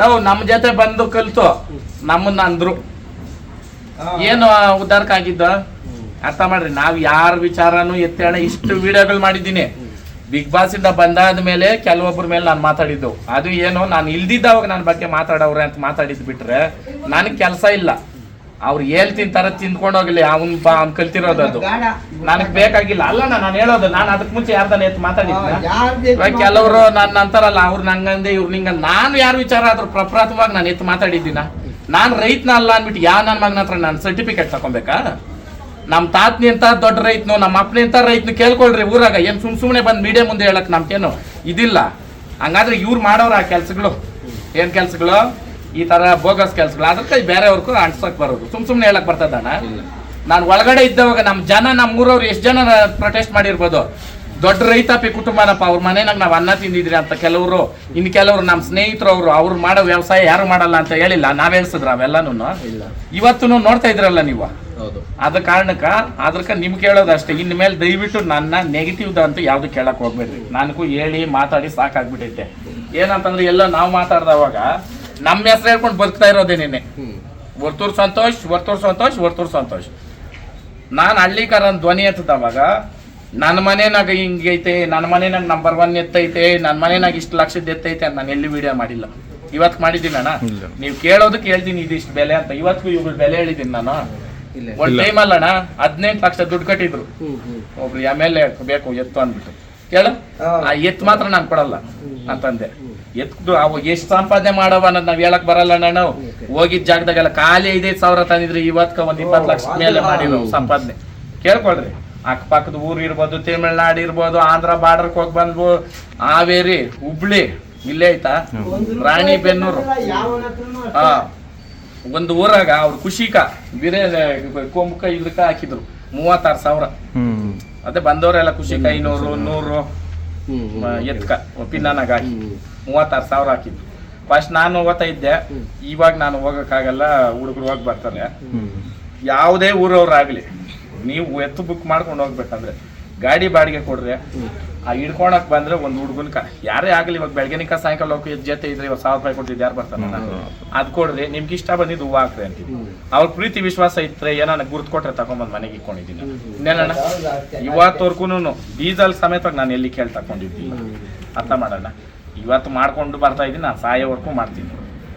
ನಾವು ನಮ್ಮ ಜೊತೆ ಬಂದು ಕಲ್ತು ನಮ್ಮನ್ನ ಅಂದ್ರು. ಏನು ಉದ್ದಾರಕ್ಕಾಗಿದ್ದ ಅರ್ಥ ಮಾಡ್ರಿ, ನಾವ್ ಯಾರ ವಿಚಾರನು ಎತ್ತೇಣ ಇಷ್ಟು ವಿಡಿಯೋಗಳು ಮಾಡಿದ್ದೀನಿ. ಬಿಗ್ ಬಾಸ್ ಇಂದ ಬಂದಾದ ಮೇಲೆ ಕೆಲವೊಬ್ಬರ ಮೇಲೆ ನಾನು ಮಾತಾಡಿದ್ದು. ಅದು ಏನು, ನಾನು ಇಲ್ದಿದ್ದವಾಗ ನನ್ನ ಬಗ್ಗೆ ಮಾತಾಡವ್ರೆ ಅಂತ ಮಾತಾಡಿದ್ ಬಿಟ್ರೆ, ನನಗೆ ಕೆಲಸ ಇಲ್ಲ. ಅವ್ರು ಏಲ್ ತಿಂತಾರ ತಿನ್ಕೊಂಡು ಹೋಗ್ಲಿ ಅವನ್ ಬಾ ಅವ್ನ್ ಕಲ್ತಿರೋದು ಅದು. ನನಗ್ ಬೇಕಾಗಿಲ್ಲ. ಅಲ್ಲ ನಾನು ಹೇಳೋದು ನಾನು ಅದಕ್ ಮುಂಚೆ ಯಾರ್ದಾನ ಎತ್ತು ಮಾತಾಡಿದ್ದೆ ಕೆಲವರು ನನ್ನ ಅಂತಾರಲ್ಲ ಅವ್ರು ನಂಗಂದೆ ಇವ್ರು ನಿಂಗ ನಾನು ಯಾರು ವಿಚಾರ ಆದ್ರೂ ಪ್ರಪ್ರಥಮವಾಗಿ ನಾನು ಎತ್ತು ಮಾತಾಡಿದ್ದೀನ? ನಾನು ರೈತನ ಅಲ್ಲ ಅಂದ್ಬಿಟ್ಟು ಯಾವ ನನ್ನ ಮಗನ ಹತ್ರ ನಾನು ಸರ್ಟಿಫಿಕೇಟ್ ತಗೊಬೇಕಾ? ನಮ್ಮ ತಾತನಿ ಅಂತ ದೊಡ್ಡ ರೈತನು ನಮ್ಮ ಅಪ್ಪನ ಅಂತ ರೈತನು ಕೇಳ್ಕೊಳ್ರಿ ಊರಾಗ. ಏನ್ ಸುಮ್ ಸುಮ್ಮನೆ ಬಂದು ಮೀಡಿಯಾ ಮುಂದೆ ಹೇಳಕ್ ನಮ್ಗೇನು ಇದಿಲ್ಲ. ಹಂಗಾದ್ರೆ ಇವ್ರು ಮಾಡೋರು ಆ ಕೆಲ್ಸಗಳು. ಏನ್ ಕೆಲ್ಸಗಳು? ಈ ತರ ಬೋಗಸ್ ಕೆಲ್ಸಗಳು ಅದಕ್ಕೆ ಬೇರೆಯವ್ರಿಗೂ ಅಂಟ್ಸಕ್ ಬರೋದು. ಸುಮ್ ಸುಮ್ಮನೆ ಹೇಳಕ್ ಬರ್ತದಣ್ಣ ನಾನು ಒಳಗಡೆ ಇದ್ದವಾಗ ನಮ್ಮ ಜನ ನಮ್ಮ ಊರವ್ರು ಎಷ್ಟು ಜನ ಪ್ರೊಟೆಸ್ಟ್ ಮಾಡಿರ್ಬೋದು? ದೊಡ್ಡ ರೈತಾಪಿ ಕುಟುಂಬನಪ್ಪ ಅವ್ರ ಮನೆನಾಗ ನಾವು ಅನ್ನ ತಿಂದಿದ್ರಿ ಅಂತ ಕೆಲವರು ಇನ್ನು ಕೆಲವರು ನಮ್ಮ ಸ್ನೇಹಿತರು ಅವರು ಅವ್ರು ಮಾಡೋ ವ್ಯವಸಾಯ ಯಾರು ಮಾಡಲ್ಲ ಅಂತ ಹೇಳಿಲ್ಲ. ನಾವ್ ಹೇಳ್ಸಿದ್ರ ಅವೆಲ್ಲನೂ ಇಲ್ಲ. ಇವತ್ತು ನೋಡ್ತಾ ಇದ್ರಲ್ಲ ನೀವು? ಹೌದು. ಅದ ಕಾರಣಕ್ಕ ಅದಕ್ಕೆ ನಿಮ್ಗೆ ಕೇಳೋದು ಅಷ್ಟೇ. ಇನ್ ಮೇಲೆ ದಯವಿಟ್ಟು ನನ್ನ ನೆಗೆಟಿವ್ ಅಂತ ಯಾವ್ದು ಕೇಳಕ್ ಹೋಗ್ಬೇಡ್ರಿ. ನನಗೂ ಹೇಳಿ ಮಾತಾಡಿ ಸಾಕಾಗ್ಬಿಟ್ಟೈತೆ ಏನಂತಂದ್ರೆ ಎಲ್ಲ ನಾವು ಮಾತಾಡ್ದವಾಗ ನಮ್ಮ ಹೆಸರು ಹೇಳ್ಕೊಂಡು ಬದುಕ್ತಾ ಇರೋದೇ ನಿನ್ನೆ. ವರ್ತೂರ್ ಸಂತೋಷ್ ವರ್ತೂರ್ ಸಂತೋಷ್ ವರ್ತೂರ್ ಸಂತೋಷ್. ನಾನು ಹಳ್ಳಿಕಾರನ್ ಧ್ವನಿ ಎತ್ತದವಾಗ ನನ್ನ ಮನೆನಾಗ ಹಿಂಗೈತೆ ನನ್ನ ಮನೆನಾಗ ನಂಬರ್ ಒನ್ ಎತ್ತೈತೆ ನನ್ನ ಮನೆನಾಗ ಇಷ್ಟು ಲಕ್ಷದ ಎತ್ತೈತೆ ಅಂತ ನಾನು ಎಲ್ಲಿ ವಿಡಿಯೋ ಮಾಡಿಲ್ಲ. ಇವತ್ತು ಮಾಡಿದ್ದೀನಿ ಅಣ್ಣ. ನೀವು ಕೇಳೋದಕ್ಕೆ ಹೇಳ್ತೀನಿ ಇದಿಷ್ಟು ಬೆಲೆ ಅಂತ. ಇವತ್ತಿಗೂ ಇವ್ರ ಬೆಲೆ ಹೇಳಿದ್ದೀನಿ ನಾನು. ಇಲ್ಲ. ಒಂದ್ ಟೈಮ್ ಅಲ್ಲಣ್ಣ ಹದಿನೆಂಟು ಲಕ್ಷ ದುಡ್ಡು ಕಟ್ಟಿದ್ರು. ಒಬ್ರು ಎಂ ಎಲ್ ಎ ಬೇಕು ಎತ್ತು ಅಂದ್ಬಿಟ್ಟು. ಕೇಳು. ಆ ಎತ್ತು ಮಾತ್ರ ನಾನು ಕೊಡಲ್ಲ. ಅಂತಂದೆ. ಎತ್ತು ಅವು ಎಷ್ಟು ಸಂಪಾದನೆ ಮಾಡವ ಅನ್ನೋದು ನಾವು ಹೇಳಕ್ ಬರಲ್ಲ ನಾನು. ಹೋಗಿದ್ ಜಾಗದಾಗೆಲ್ಲ ಖಾಲಿ ಐದೈದು ಸಾವಿರ ತಂದಿದ್ರು ಇವತ್ಕ ಒಂದು ಇಪ್ಪತ್ತು ಲಕ್ಷ ಮೇಲೆ ಮಾಡಿರೋ ಸಂಪಾದನೆ. ಕೇಳ್ಕೊಳ್ರಿ. ಅಕ್ಕಪಕ್ಕದ ಊರು ಇರ್ಬೋದು ತಮಿಳ್ನಾಡು ಇರ್ಬೋದು ಆಂಧ್ರ ಬಾರ್ಡರ್ ಹೋಗಿ ಬಂದ್ವು. ಹಾವೇರಿ ಹುಬ್ಳಿ ಇಲ್ಲೇ ಐತ? ರಾಣಿ ಬೆನ್ನೂರು. ಹಾ. ಒಂದು ಊರಾಗ ಅವ್ರು ಖುಷಿಕ ಬಿರೇ ಕೊಂಬಕ ಇದಕ್ಕ ಹಾಕಿದ್ರು ಮೂವತ್ತಾರು ಸಾವಿರ. ಅದೇ ಬಂದವರೆಲ್ಲ ಖುಷಿಕ ಐನೂರು ನೂರು. ಎತ್ಕ ಪಿನ್ನಾನಾಗ ಹಾಕಿ. ಮೂವತ್ತಾರು ಸಾವಿರ ಹಾಕಿದ್ದು. ಫಸ್ಟ್ ನಾನು ಹೋಗ್ತಾ ಇದ್ದೆ ಇವಾಗ ನಾನು ಹೋಗಕ್ಕಾಗಲ್ಲ ಹುಡುಗರು ಹೋಗಿ ಬರ್ತಾರೆ. ಯಾವುದೇ ಊರವ್ರಾಗಲಿ ನೀವು ಎತ್ತು ಬುಕ್ ಮಾಡ್ಕೊಂಡು ಹೋಗ್ಬೇಕಂದ್ರೆ ಗಾಡಿ ಬಾಡಿಗೆ ಕೊಡ್ರಿ. ಆ ಹಿಡ್ಕೊಳಕ್ ಬಂದ್ರೆ ಒಂದು ಹುಡುಗನ್ಕ ಯಾರೇ ಆಗಲಿ ಇವಾಗ ಬೆಳಗ್ಗೆನಿಕ ಸಾಯಂಕಾಲ ಹೋಗಿ ಎದ್ ಜೊತೆ ಇದ್ರೆ ಇವಾಗ ಸಾವಿರ ರೂಪಾಯಿ ಕೊಡ್ತಿದ್ದು ಯಾರು ಬರ್ತಾನ ಅದ್ ಕೊಡ್ರಿ. ನಿಮ್ಗೆ ಇಷ್ಟ ಬಂದಿದ್ದು ಹೂವು ಹಾಕ್ರಿ ಅಂತೀವಿ. ಅವ್ರ ಪ್ರೀತಿ ವಿಶ್ವಾಸ ಇದ್ರೆ ಏನಾನ ಗುರ್ತು ಕೊಟ್ರೆ ತಗೊಂಬಂದ್ ಮನೆಗೆ ಇಟ್ಕೊಂಡಿದ್ದೀನಿ. ಇನ್ನೇನಣ್ಣ ಇವತ್ತವರ್ಗು ಡೀಸೆಲ್ ಸಮೇತವಾಗಿ ನಾನು ಎಲ್ಲಿ ಕೇಳಿ ತಕೊಂಡಿದ್ದೀನಿ? ಅರ್ಥ ಮಾಡೋಣ? ಇವತ್ತು ಮಾಡ್ಕೊಂಡು ಬರ್ತಾ ಇದ್ದೀನಿ ನಾನು ಸಾಯೋವರೆಗೂ ಮಾಡ್ತೀನಿ.